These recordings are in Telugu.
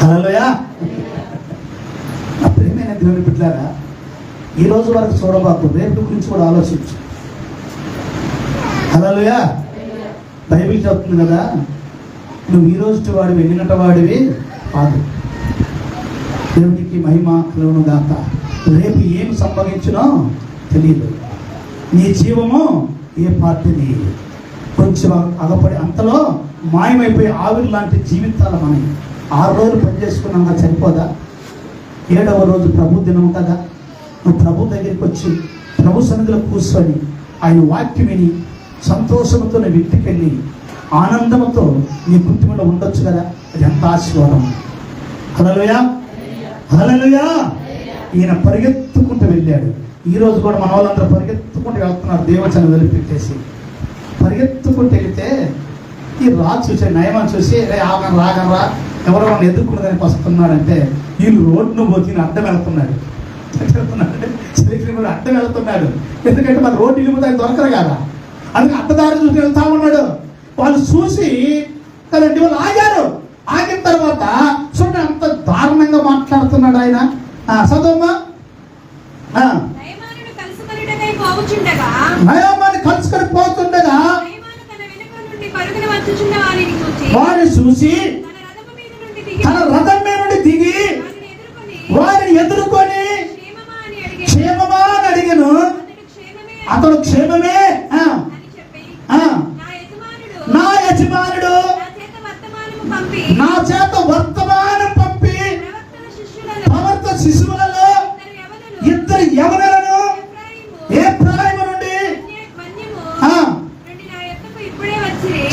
హలోయా నా ప్రేమైన దేవుని బిడ్డారా ఈ రోజు వరకు చూడబాకు రేపు గురించి కూడా ఆలోచించు. హలోయా బైబిల్ చెప్తుంది కదా నువ్వు ఈ రోజు వాడివి ఎన్నినట వాడివి? కాదు దేవునికి మహిమ కలుగును గాక. రేపు ఏం సంభవించినో తెలియదు నీ జీవము ఏ పార్టీని కొంచెం అగపడి అంతలో మాయమైపోయి ఆవిరి లాంటి జీవితాలు మనకి ఆరు రోజులు పని కదా సరిపోదా? ఏడవ రోజు ప్రభు దినం కదా. నువ్వు ప్రభు దగ్గరికి వచ్చి ప్రభు సన్నిధిలో కూర్చొని ఆయన వాక్యం విని సంతోషంతో నీ వ్యక్తికి వెళ్ళి ఆనందంతో నీ కుటుంబంలో ఉండొచ్చు కదా? అది ఎంత ఆశీర్వాదం. హలోయా హలోయా ఈయన పరిగెత్తుకుంటూ వెళ్ళాడు. ఈరోజు కూడా మన వాళ్ళందరూ పరిగెత్తుకుంటూ వెళ్తున్నారు దేవచన వదిలిపెట్టేసి. పరిగెత్తుకుంటూ వెళితే ఈ రాజు చూసే నయమని చూసి రే ఆగం రాగం రా ఎవరో వాళ్ళని ఎదుర్కొనేదానికి వస్తున్నాడంటే వీళ్ళు రోడ్డును పోతి ఈయన అడ్డం వెళ్తున్నాడు. వెళ్తున్నాడు శ్రీకృష్ణుడు అడ్డం వెళ్తున్నాడు. ఎందుకంటే మన రోడ్డు ఇల్లు దానికి దొరకరు కదా. అందుకే అడ్డదారి చూసి వెళ్తా ఉన్నాడు. వాళ్ళు చూసి కదండి వాళ్ళు ఆగారు. ఆగిన తర్వాత చూడండి అంత దారుణంగా మాట్లాడుతున్నాడు ఆయన. నయమాన్ని కలుసుకొని పోతుండగా తన వారిని చూసి తన దిగి రథం మీద నుండి దిగి వారిని ఎదుర్కొని క్షేమమా అని అడిగాను. అతడు క్షేమమే ఆ, నా యజమానుడు నా చేత వర్తమానం పంపి ప్రవర్త శిశువులలో ఇద్దరు ఇద్దరు ఏ ప్రాయము నుండి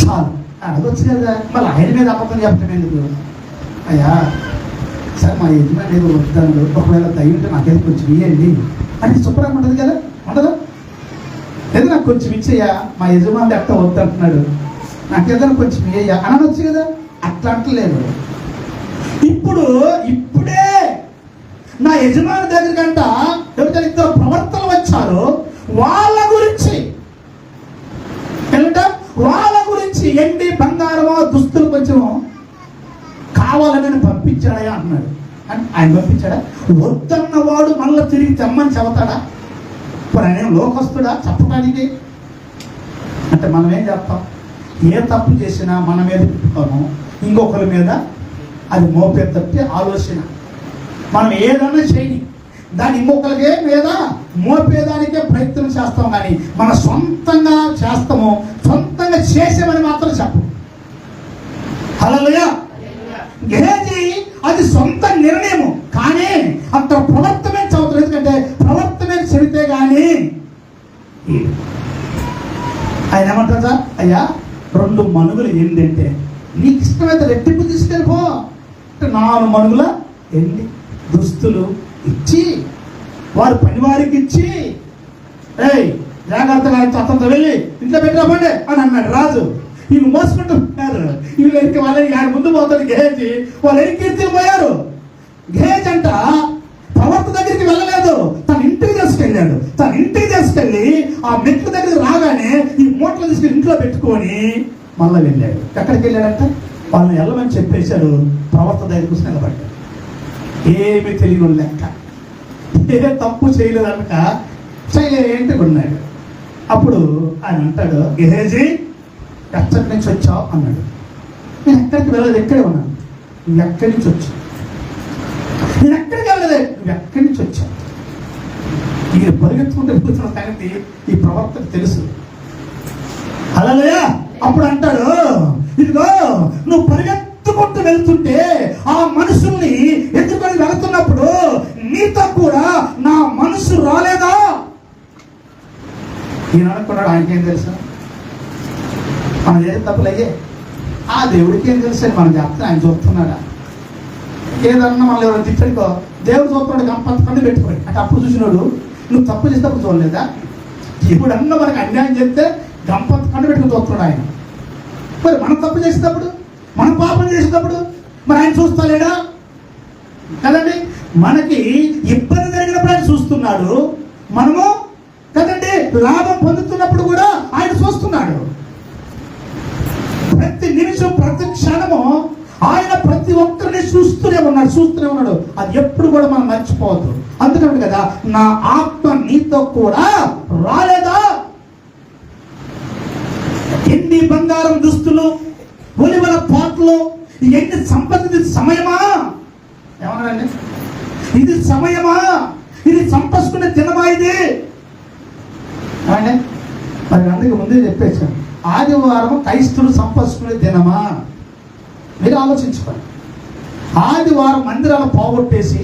చాలు. అడగొచ్చు కదా? మళ్ళీ ఆయన మీద అమ్మకం చెప్పడం ఎందుకు? అయ్యా సార్ మా యజమాని ఏదో వద్దాను ఒకవేళ దయ్యుంటే ఉంటే నాకేదో కొంచెం ఇవ్వండి అని శుభ్రంగా ఉండదు కదా? ఉండదు? లేదు నాకు కొంచెం ఇచ్చేయ్యా. మా యజమాని అట్ట వద్దంటున్నాడు. నాకేదైనా కొంచెం ఇయ్యా అనొచ్చు కదా? అట్లా అంటలేదు. ఇప్పుడు ఇప్పుడే నా యజమాని దగ్గరికంట ఎవరికైనా ఇద్దరు ప్రవర్తనలు వచ్చారు వాళ్ళ గురించి ఏంటంట వాళ్ళ గురించి ఎండి బంగారమో దుస్తులు కొంచెం కావాలని పంపించాడయా అన్నాడు. అని ఆయన పంపించాడా? వద్దన్నవాడు మళ్ళీ తిరిగి తెమ్మని చెబుతాడా? ఇప్పుడు ఆయన ఏం లోకస్తుడా? చెప్పడానికి అంటే మనం ఏం చెప్తాం ఏ తప్పు చేసినా మన మీద పెట్టుకోము ఇంకొకరి మీద అది మోపే తప్పి ఆలోచన. మనం ఏదన్నా చేయని దాన్ని ఇంకొకరికే మీద మోపేదానికే ప్రయత్నం చేస్తాం కానీ మన సొంతంగా చేస్తాము సొంతంగా చేసామని మాత్రం చెప్పం. హలోయా గేజీ అది సొంత నిర్ణయం కానీ అంత ప్రవర్తమే చదువుతుంది ఎందుకంటే ప్రవర్తమే చెబితే కానీ ఆయన ఏమంటారు సార్? అయ్యా రెండు మనుగులు ఏంటంటే నీకు ఇష్టమైతే రెట్టింపు తీసుకెళ్ళిపో. అంటే నాలుగు మనుగుల ఎండి దుస్తులు ఇచ్చి వారు పనివారికి ఇచ్చి ఏయ్ జాగ్రత్తగా ఆయన అతనితో వెళ్ళి ఇంట్లో పెట్టినప్పండి అని అన్నాడు రాజు. వీళ్ళు మోసుకుంటున్నారు వీళ్ళు ఎరికి వాళ్ళని ఆయన ముందు పోతారు గేజి వాళ్ళు ఎరికి పోయారు? గేజ్ అంట ప్రవర్త దగ్గరికి వెళ్ళలేదు. తన ఇంటికి తీసుకెళ్ళాడు. తన ఇంటికి తీసుకెళ్ళి ఆ మెట్ల దగ్గరికి రాగానే ఈ మూటలు తీసుకెళ్ళి ఇంట్లో పెట్టుకొని మళ్ళీ వెళ్ళాడు. ఎక్కడికి వెళ్ళాడంట? వాళ్ళని వెళ్ళమని చెప్పేశాడు. ప్రవర్త దగ్గరికి వచ్చి నిలబడ్డాడు. ఏమి తెలియని లెక్క. ఏ తప్పు చేయలేదనక ఏంటి ఉన్నాడు అప్పుడు ఆయన అంటాడు గేజీ ఎక్కడి నుంచి వచ్చావు అన్నాడు. నేను ఎక్కడికి వెళ్ళలేదు ఎక్కడే ఉన్నాను. నువ్వు ఎక్కడి నుంచి వచ్చావు? నేను ఎక్కడికి వెళ్ళలేదు నువ్వు ఎక్కడి నుంచి వచ్చావు? ఈయన పరిగెత్తుకుంటే కూర్చున్న సంగతి ఈ ప్రవర్తన తెలుసు. అలాగే అప్పుడు అంటాడు ఇదిగో నువ్వు పరిగెత్తుకుంటూ వెళ్తుంటే ఆ మనుషుల్ని ఎత్తుకొని వెళుతున్నప్పుడు నీతో కూడా నా మనసు రాలేదా? ఈయన అనుకున్నాడు ఆయనకేం తెలుసు? మనం ఏ తప్పులు అయ్యే ఆ దేవుడికి ఏం తెలుసు అని మనం చెప్తే ఆయన చూస్తున్నాడా? ఏదన్నా మనం ఎవరైనా తిట్టడుకో దేవుడు చూస్తున్నాడు గంపంత కన్ను పెట్టుకోండి. అంటే అప్పుడు చూసినాడు నువ్వు తప్పు చేసినప్పుడు చూడలేదా? ఎప్పుడన్నా మనకు అన్యాయం చెప్తే గంపంత కండు పెట్టుకుని చూస్తున్నాడు ఆయన. మరి మనం తప్పు చేసేటప్పుడు మనం పాపం చేసేటప్పుడు మరి ఆయన చూస్తలేడా కదండి? మనకి ఇబ్బంది జరిగినప్పుడు ఆయన చూస్తున్నాడు. మనము కదండి లాభం పొందుతున్నప్పుడు కూడా ఆయన చూస్తున్నాడు. ప్రతి నిమిషం ప్రతి క్షణము ఆయన ప్రతి ఒక్కరిని చూస్తూనే ఉన్నాడు చూస్తూనే ఉన్నాడు. అది ఎప్పుడు కూడా మనం మర్చిపోవద్దు. అందుకంటే కదా నా ఆత్మ నీతో కూడా రాలేదా? ఎన్ని బంగారం దుస్తులు ఒలివల పాటలు ఎన్ని సంపద సమయమా? ఏమన్నారండి ఇది సమయమా? ఇది సంపసుకునే దినమా ఇది? మరి అందుకే ముందే చెప్పేశాను. ఆదివారం క్రైస్తులు సంపసుకునే దినమా? మీరు ఆలోచించుకోండి. ఆదివారం మందిరాలు పోగొట్టేసి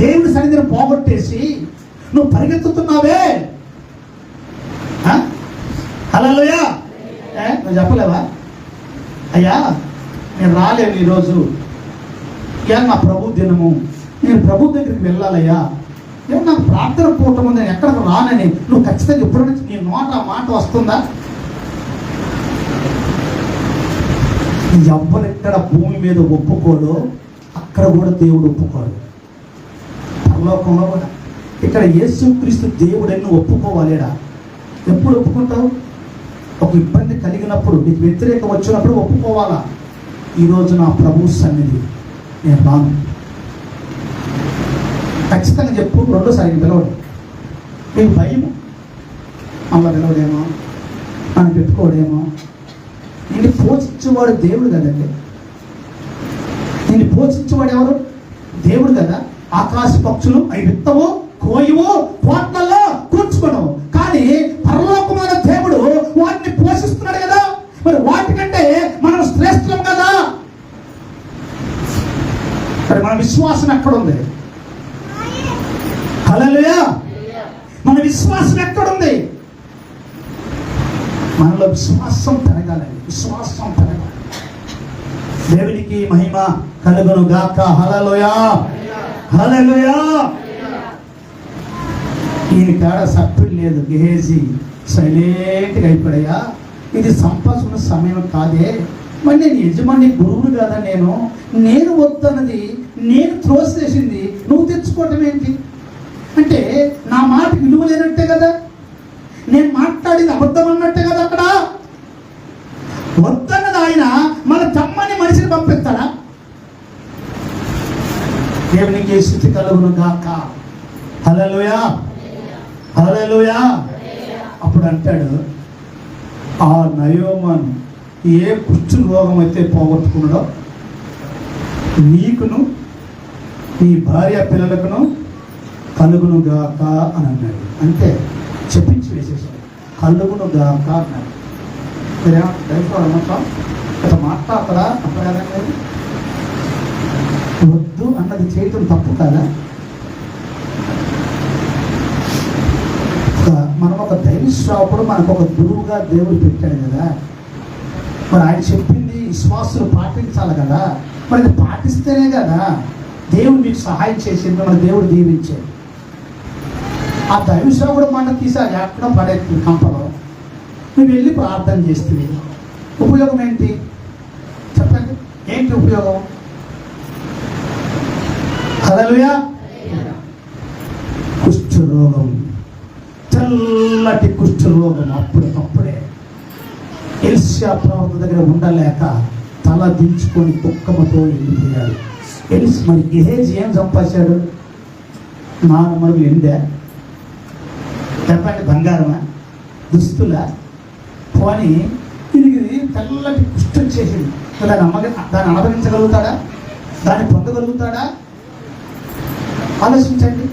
దేవుడి సన్నిధిని పోగొట్టేసి నువ్వు పరిగెత్తుతున్నావే? హలోయా నువ్వు చెప్పలేవా? అయ్యా నేను రాలేను ఈరోజు. ఇక నా ప్రభు దినము? నేను ప్రభు దగ్గరికి వెళ్ళాలయ్యా. ఏమన్నా ప్రార్థన పూట నేను ఎక్కడికి రానని నువ్వు ఖచ్చితంగా ఎప్పుడైనా నీ నోట మాట వస్తుందా? ఎవ్వరెక్కడ భూమి మీద ఒప్పుకోడో అక్కడ కూడా దేవుడు ఒప్పుకోడు. పరలోకంలో కూడా. ఇక్కడ యేసుక్రీస్తు దేవుడని ఒప్పుకోవాలేడా? ఎప్పుడు ఒప్పుకుంటావు? ఒక ఇబ్బంది కలిగినప్పుడు నీకు వ్యతిరేకం వచ్చినప్పుడు ఒప్పుకోవాలా? ఈరోజు నా ప్రభు సన్నిధి నేను రాను. ఖచ్చితంగా చెప్పు రెండోసారి పిలవడు నీకు భయము? అమ్మ పిలవడేమో నన్ను పెట్టుకోవడేమో నిన్ను పోషించేవాడు దేవుడు కదండి. నిన్ను పోషించేవాడు ఎవరు? దేవుడు కదా. ఆకాశ పక్షులు అవి విత్తవు కోయవు కోట్లలో కూర్చుకోవడం కానీ పరలోకమైన దేవుడు వాటిని పోషిస్తున్నాడు కదా. మరి వాటికంటే మనం శ్రేష్టం కదా. మరి మన విశ్వాసం ఎక్కడుంది? హల్లెలూయా. మన విశ్వాసం ఎక్కడుంది? మనలో విశ్వాసం పెరగాలండి. విశ్వాసం పెరగాలి. దేవునికి మహిమ కలుగును గాక. హలలోయా హలలోయా ఈయన కాడ సభ్యుడు లేదు. గేజీ సైలెంట్గా అయిపోయా ఇది సంపాదించిన సమయం కాదే. మరి నేను యజమాని గురువుడు కదా నేను? నేను వద్దన్నది నేను త్రోసేసింది నువ్వు తెచ్చుకోవటం ఏంటి? అంటే నా మాట విలువ లేనట్టే కదా? నేను మాట్లాడింది అబద్ధం అన్నట్టే కదా అక్కడ? వద్దన్నది ఆయన మన తమ్మని మనిషిని పంపిస్తాడా? దేవునికి స్థితి కలుగును గాక హలలుయా హలలుయా అప్పుడు అంటాడు ఆ నయోమన్ ఏ కుష్టు రోగం అయితే పోగొట్టుకున్నాడో నీకును నీ భార్య పిల్లలకును కలుగును గాక అని అన్నాడు. అంటే చెప్పించి వేసేసాడు కలుగును గాక అన్నాడు మీరేమో దయచేసి ఇట్లా మాట్లాడతారా తప్ప కదండి వద్దు అన్నది చేయటం తప్పు కదా ఒక మనం ఒక దైవశ్రాపుడు మనకు ఒక గురువుగా దేవుడు పెట్టాడు కదా మరి ఆయన చెప్పింది విశ్వాసులు పాటించాలి కదా మరి పాటిస్తేనే కదా దేవుడు మీకు సహాయం చేసింది మన దేవుడు దీవించాడు. ఆ దైవశ్రాపుడు మాట తీసి అది ఎక్కడ పడే కంపలో. నువ్వు వెళ్ళి ప్రార్థన చేస్తుంది ఉపయోగం ఏంటి? చెప్పండి. ఏంటి ఉపయోగం? అదలుయా కుష్ఠరోగం. చల్లటి కుష్ఠరోగం అప్పటికప్పుడే ఎల్సియా ప్రవర్త దగ్గర ఉండలేక తల దించుకొని కుక్కమతో వెళ్ళిపోయాడు. ఎల్స్ మరి గెహేజ్ ఏం సంపాదించాడు? నాలుగు మరుగులు ఎండా. చెప్పండి బంగారమా? దుస్తులా? పోని దీనికి తెల్లటి కుష్టి వచ్చేసింది మరి దాన్ని దాన్ని అనుభవించగలుగుతాడా దాన్ని పొందగలుగుతాడా? ఆలోచించండి.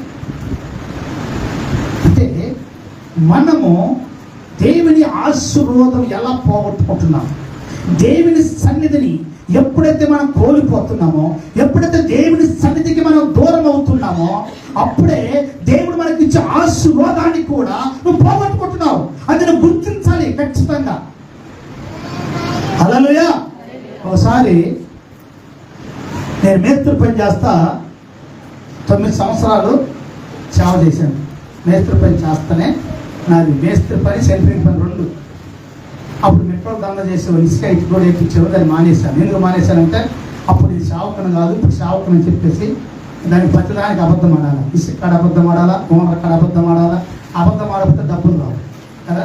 అంటే మనము దేవుని ఆశీర్వాదం ఎలా పోగొట్టుకుంటున్నాం? దేవుని సన్నిధిని ఎప్పుడైతే మనం కోల్పోతున్నామో ఎప్పుడైతే దేవుని సన్నిధికి మనం దూరం అవుతున్నామో అప్పుడే దేవుడు మనకి ఇచ్చే ఆశీర్వాదాన్ని కూడా నువ్వు పోగొట్టుకుంటున్నావు. అది నువ్వు గుర్తించాలి ఖచ్చితంగా. హల్లెలూయా. ఒకసారి నేను మేస్త్రి పని చేస్తా. తొమ్మిది సంవత్సరాలు సేవ చేశాను. మేస్త్రి పని చేస్తానే. నాది మేస్త్రి పని సెంట్రింగ్ పని రెండు. అప్పుడు మెట్రో దండ చేసేవారు ఇసుక ఇటు వేయించేవారు దాన్ని మానేశాను ఎందుకు మానేశానంటే అప్పుడు ఇది శావకను కాదు ఇప్పుడు శావకం అని చెప్పేసి దానికి ప్రతిదానికి అబద్ధం ఆడాలా. ఇసుక కాడ అబద్ధం ఆడాలా? ఓనర్ కాడ అబద్ధం ఆడాలా? అబద్ధం ఆడకపోతే డబ్బులు రావు. కదా?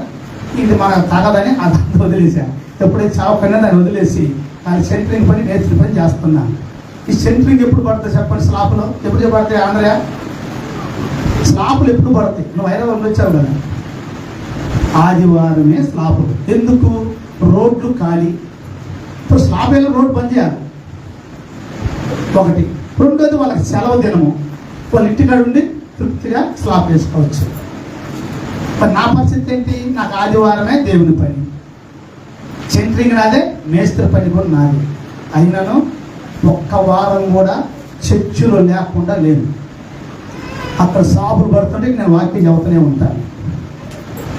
ఇది మన తగదని అది వదిలేసాను ఎప్పుడైతే చావకన్నా దాన్ని వదిలేసి దాని సెంటరింగ్ పని నేర్చిన పని చేస్తున్నాను ఈ సెంటరింగ్ ఎప్పుడు పడుతుంది చెప్పండి స్లాపులో? ఎప్పుడు పడతాయి ఆంధ్రయ స్లాపులు ఎప్పుడు పడతాయి? నువ్వు హైదరాబాద్ వచ్చావు కదా. ఆదివారమే స్లాపులు ఎందుకు? రోడ్లు ఖాళీ. ఇప్పుడు స్లాబ్ రోడ్డు పనిచేయాలి ఒకటి. రెండోది వాళ్ళకి సెలవు దినము. వాళ్ళ ఇంటికాడ ఉండి తృప్తిగా స్లాబ్ వేసుకోవచ్చు. మరి నా పరిస్థితి ఏంటి? నాకు ఆదివారమే దేవుని పని. సెంట్రింగ్ నాదే మేస్త్రి పని కూడా నాది. అయినను ఒక్క వారం కూడా చర్చిలో లేకుండా లేదు అక్కడ సాపులు పడుతుంటే నేను వాక్యం చెబుతూనే ఉంటాను.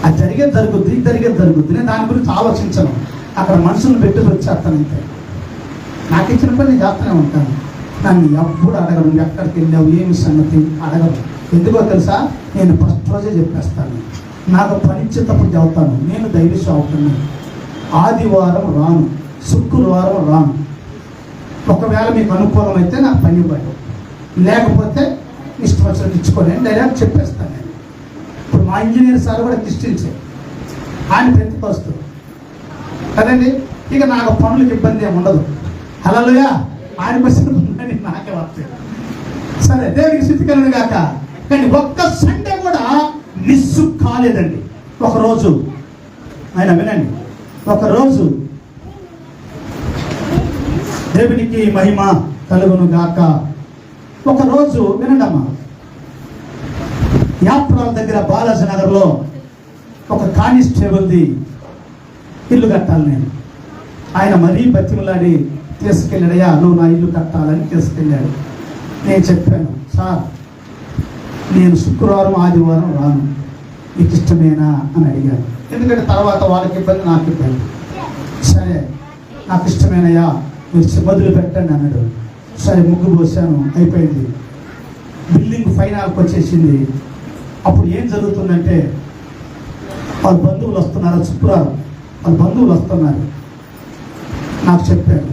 అది జరిగేది జరుగుద్ది జరిగేది జరుగుద్ది. నేను దాని గురించి ఆలోచించను. అక్కడ మనుషులను పెట్టి వచ్చేస్తాను నాకు ఇచ్చిన పని నేను చేస్తూనే ఉంటాను. నన్ను ఎప్పుడు అడగను నువ్వు ఎక్కడికి వెళ్ళావు? ఏమి సంగతి? అడగరు ఎందుకో తెలుసా? నేను ఫస్ట్ రోజే చెప్పేస్తాను. నాకు పనిచ్చేటప్పుడు చదువుతాను నేను దైవ సేవకుని ఆదివారం రాను. శుక్రవారం రాను. ఒకవేళ మీకు అనుకూలమైతే నాకు పని ఇవ్వండి. లేకపోతే ఇష్టం వచ్చినట్టు ఇచ్చుకొని డైరెక్ట్ చెప్పేస్తాను. మా ఇంజనీర్ సార్ కూడా క్రిస్టియన్సే ఆయన పెంచుకొస్తూ కదండి? ఇక నాకు పనులకు ఇబ్బంది ఏమి ఉండదు. హలోయా ఆయన వచ్చిన పనులని నాకే వస్తాయి. సరే దేవునికి స్థితికలను కాక కానీ ఒక్క సండే కూడా మిస్సు కాలేదండి. ఒకరోజు ఆయన వినండి. ఒకరోజు దేవునికి మహిమ కలుగును గాక. ఒకరోజు వినండి అమ్మా యాత్రాల దగ్గర బాలాజీ నగర్లో ఒక కానిస్టేబుల్ది ఇల్లు కట్టాలి నేను. ఆయన మరీ బతిమలాడి తీసుకెళ్ళాడయ్యా నువ్వు నా ఇల్లు కట్టాలని తీసుకెళ్ళాడు. నేను చెప్పాను సార్ నేను శుక్రవారం ఆదివారం రాను. మీకు ఇష్టమేనా? అని అడిగాను ఎందుకంటే తర్వాత వాళ్ళకి ఇబ్బంది నాకు ఇబ్బంది. సరే నాకు ఇష్టమేనయ్యా మీరు మొదలు పెట్టండి అన్నాడు. సరే ముగ్గు పోసాను అయిపోయింది. బిల్డింగ్ ఫైనల్కి వచ్చేసింది. అప్పుడు ఏం జరుగుతుందంటే వాళ్ళ బంధువులు వస్తున్నారు శుక్రవారం వాళ్ళ బంధువులు వస్తున్నారు. నాకు చెప్పారు.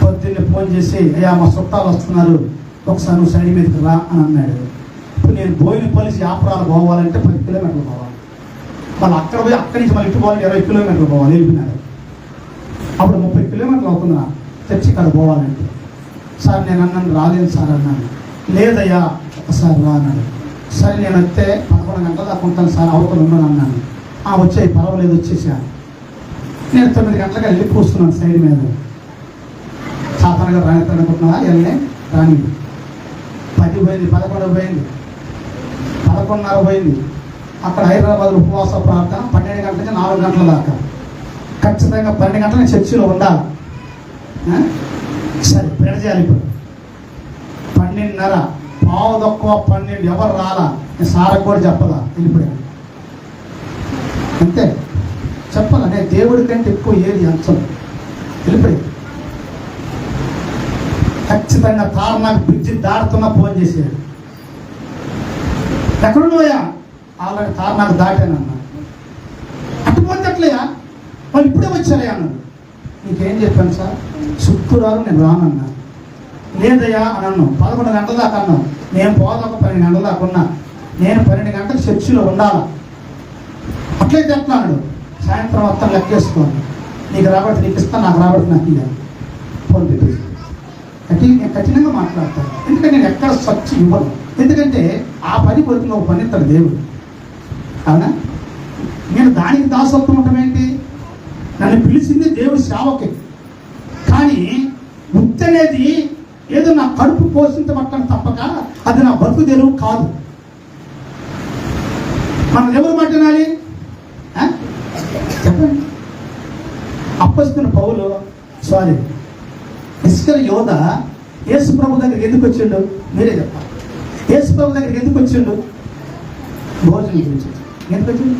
పొద్దున్నే ఫోన్ చేసి అయ్యా మా చుట్టాలు వస్తున్నారు. ఒకసారి నువ్వు సైడ్ మీదకి రా అని అన్నాడు. ఇప్పుడు నేను బోయిన పలిసి ఆపరాలు పోవాలంటే పది కిలోమీటర్లు పోవాలి. మళ్ళీ అక్కడ పోయి అక్కడి నుంచి మళ్ళీ ఇటు పోవాలి ఇరవై కిలోమీటర్లు పోవాలి వెళ్ళిపోయినారు అప్పుడు ముప్పై కిలోమీటర్లు అవుతుందా తెచ్చి ఇక్కడ పోవాలంటే. సార్ నేను అన్నాను రాలేను సార్ అన్నాను లేదయ్యా ఒకసారి రా అన్నాడు. సరే నేను వస్తే పదకొండు గంటల దాకా ఉంటాను సార్ అవతల ఉన్నాను అన్నాను. ఆ వచ్చాయి పర్వాలేదు వచ్చేసా. నేను తొమ్మిది గంటలకు వెళ్ళి కూస్తున్నాను సైడ్ మీద. సాధారణంగా రాని అనుకుంటున్నావా? వెళ్ళే రాని. పది పోయింది పదకొండు పోయింది. పదకొండున్నర పోయింది. అక్కడ హైదరాబాద్ ఉపవాస ప్రార్థన పన్నెండు గంటల నుంచి నాలుగు గంటల దాకా. ఖచ్చితంగా పన్నెండు గంటల చర్చిలో ఉండాలి. సరే పెడ చేయాలి ఇప్పుడు. పన్నెండున్నర. పావు తక్కువ పన్నెండు ఎవరు రాలా? నేను సారకు కూడా చెప్పదా వెళ్ళిపోయాను. అంతే. చెప్పాలా నేను దేవుడి కంటే ఎక్కువ ఏది అంచం వెళ్ళిపోయాను ఖచ్చితంగా తారనాకు బ్రిడ్జి దాటుతున్నా ఫోన్ చేసాడు ఎక్కడున్నాయా ఆల్రెడీ తారనాకు దాటానన్నా అటు పోతే వాళ్ళు ఇప్పుడే వచ్చారయ్యా అన్నాడు. నీకేం చెప్పాను సార్? శుక్రవారం నేను రానన్నా. లేదయ్యా అని అన్నాను పదకొండు గంటల దాకా అన్నాను నేను పోదాక పన్నెండు గంటల దాకా ఉన్నా. నేను పన్నెండు గంటలు చర్చిలో ఉండాల? అట్లే చెప్తున్నాడు సాయంత్రం మొత్తం లెక్కేసుకోండి నీకు రాబట్టి నీకు ఇస్తాను నాకు రాబట్టి నాకు ఇవ్వాలి ఫోన్ కఠిన నేను కఠినంగా మాట్లాడతాను. ఎందుకంటే నేను ఎక్కడ స్వచ్ఛ ఇవ్వను. ఎందుకంటే ఆ పని కొరకు నువ్వు పని ఇస్తాడు దేవుడు. అవునా? నేను దానికి దాసత్వం ఉండటం ఏంటి? నన్ను పిలిచింది దేవుడు సేవకి. కానీ వృత్తి అనేది ఏదో నా కడుపు పోషించబట్టడం తప్పక అది నా బతుకు తెరువు కాదు. మనం ఎవరు మాట్లాడాలి? చెప్పండి. అప్పస్తున్న పౌలు సారీ ఇసుకల యోధ యేసు ప్రభు దగ్గరికి ఎందుకు వచ్చిండు? మీరే చెప్పాలి యేసు ప్రభు దగ్గరికి ఎందుకు వచ్చిండు? భోజనం గురించి. ఎందుకు వచ్చిండు?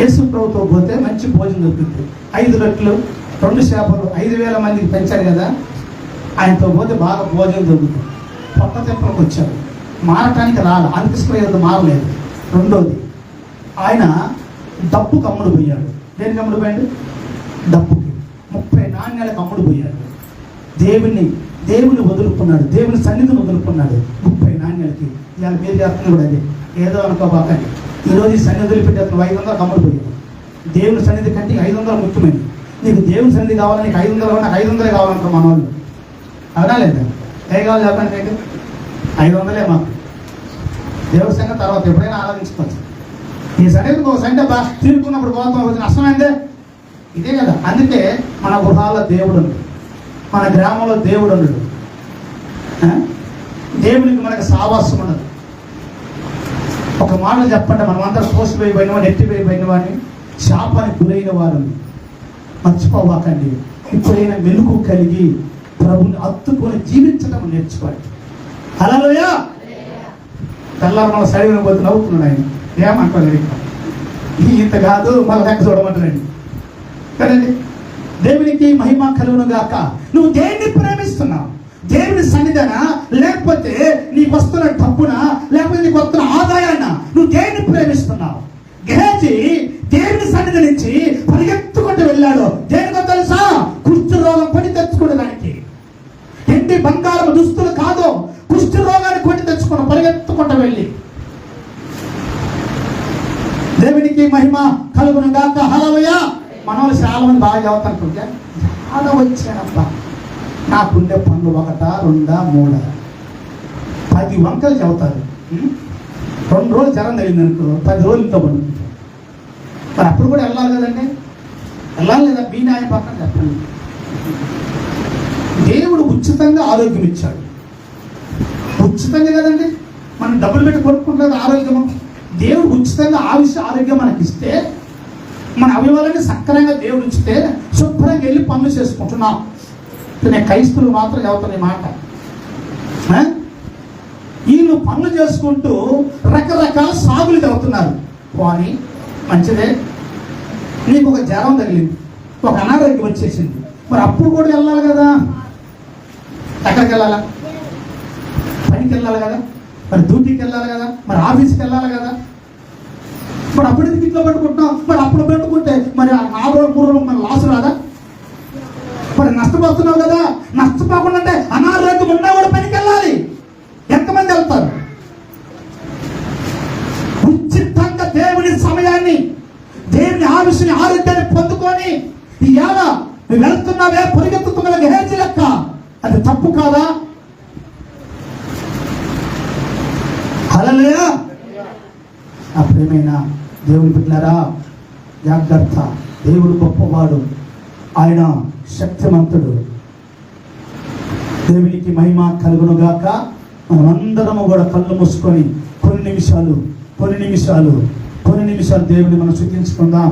యేసు ప్రభుతో పోతే మంచి భోజనం దొరుకుతుంది ఐదు రొట్లు రెండు చేపలు ఐదు వేల మందికి పెంచారు కదా. ఆయనతో పోతే బాగా భోజనం జరుగుతుంది. పొట్ట తెప్పలకు వచ్చాడు. మారటానికి రాదు అంత్యస్క్రియ మారలేదు. రెండోది ఆయన డబ్బు కమ్ముడు పోయాడు. దేనికి కమ్ముడు పోయాడు? డబ్బుకి ముప్పై నాణ్యాలకు అమ్ముడు పోయాడు. దేవుని దేవుని వదులుకున్నాడు. దేవుని సన్నిధిని వదులుకున్నాడు. ముప్పై నాణ్యాలకి. ఇవాళ మీరు చేస్తుంది కూడా అది. ఏదో అనుకోబాకండి ఈరోజు ఈ సన్నిధులు అతను ఐదు వందలు కమ్ముడు పోయాడు. దేవుని సన్నిధి కంటే ఐదు వందలు ముఖ్యమైనది. నీకు దేవుని సన్నిధి కావాలని నీకు ఐదు వందలు నాకు ఐదు వందలే కావాలంటారు మన వాళ్ళు అవునా లేదా? ఏ కావాలి చెప్పండి మీకు? ఐదు వందలే మాకు. దేవుడి తర్వాత ఎప్పుడైనా ఆలోచించుకోవచ్చు ఈ సన్నిధికి ఒక సండే బా తీరుకున్నప్పుడు పోతాం నష్టమైందే ఇదే కదా. అందుకే మన గృహాల్లో దేవుడు ఉంది మన గ్రామంలో దేవుడు ఉండడు దేవునికి మనకు సావాసం ఉండదు. ఒక మాట చెప్పండి మనం అందరం కోసిపోయిపోయిన వాడిని ఎత్తిపోయిపోయిన వాడిని శాపానికి గురైన వారు మర్చిపోవాకండి. ఇప్పుడైనా మెలుకు కలిగి ప్రభుని అత్తుకొని జీవించడం నేర్చుకోండి హలోయా తెల్లారు మన శరీరం పోతే నవ్వుతున్నాడు ఆయన. ఏమంటారు ఇంత కాదు మళ్ళీ లెక్క చూడమంటారండి కదండి? దేవునికి మహిమ కలుగును గాక. నువ్వు దేన్ని ప్రేమిస్తున్నావు? దేవుని సన్నిధన? లేకపోతే నీకు వస్తున్న డబ్బున? లేకపోతే నీకు వస్తున్న ఆదాయాన్న నువ్వు దేన్ని ప్రేమిస్తున్నావు? గేజి దేవుని సన్నిధి నుంచి పరిగెత్తుకుంటూ వెళ్ళాడు. దేనికో తెలుసా? కుష్ఠ రోగం కొని తెచ్చుకోవడానికి ఎండి బంగారం దుస్తులు కాదు కుష్టి రోగాన్ని కొని తెచ్చుకున్న పరిగెత్తుకుంటూ వెళ్ళి. దేవునికి మహిమ కలుగును గాక. హలవయ మనోళ్ళు చాలా మంది బాగా చదువుతారు చాలా వచ్చానబ్బా. నాకుండే పనులు ఒకటా రెండా మూడ? పది వంకలు చదువుతారు. రెండు రోజులు జ్వరం తగిలింది అనుకో పది రోజులు ఇంట్లో మరి అప్పుడు కూడా వెళ్ళాలి కదండి. వెళ్ళాలి లేదా? మీ న్యాయం పక్కన చెప్పండి. దేవుడు ఉచితంగా ఆరోగ్యం ఇచ్చాడు ఉచితంగా కదండి? మనం డబ్బులు పెట్టి కొనుక్కుంటుంది ఆరోగ్యం దేవుడు ఉచితంగా ఆవిష ఆరోగ్యం మనకి ఇస్తే మన అవయవాలని సక్రంగా దేవుడు ఉంచితే శుభ్రంగా వెళ్ళి పనులు చేసుకుంటున్నాం. నేను క్రైస్తువులు మాత్రం చదువుతున్న మాట. వీళ్ళు పనులు చేసుకుంటూ రకరకాల సాగులు చదువుతున్నారు. పోనీ మంచిదే. నీకు ఒక జ్వరం తగిలింది. ఒక అనారోగ్యం వచ్చేసింది. మరి అప్పుడు కూడా వెళ్ళాలి కదా. ఎక్కడికి వెళ్ళాలా పనికి వెళ్ళాలి కదా? మరి డ్యూటీకి వెళ్ళాలి కదా? మరి ఆఫీస్కి వెళ్ళాలి కదా? మరి అప్పుడు ఎందుకు ఇంట్లో పెట్టుకుంటున్నాం మరి అప్పుడు పెట్టుకుంటే మరి ఆ నాలుగు రోజులు మూడు రోజులు మన లాస్ రాదా? మరి నష్టపోతున్నావు కదా? నష్టపోకుండా అంటే అనారోగ్యం ఉన్నా కూడా పనికి వెళ్ళాలి ఎంతమంది వెళ్తారు? ఉచితంగా దేవుని సమయాన్ని దేవుని ఆవిషని ఆరోగ్యాన్ని పొందుకొని ఈ ఏడ వెళ్తున్నావే పరిగెత్తుతున్న గేజీ లెక్క. అది తప్పు కాదా? హల్లెలూయా. అప్పుడేమైనా దేవుని బిడ్డారా జాగ్రత్త. దేవుడు గొప్పవాడు. ఆయన శక్తిమంతుడు. దేవునికి మహిమ కలుగునుగాక. మనమందరము కూడా కళ్ళు మూసుకొని కొన్ని నిమిషాలు కొన్ని నిమిషాలు కొన్ని నిమిషాలు దేవుని మనం శుద్ధించుకుందాం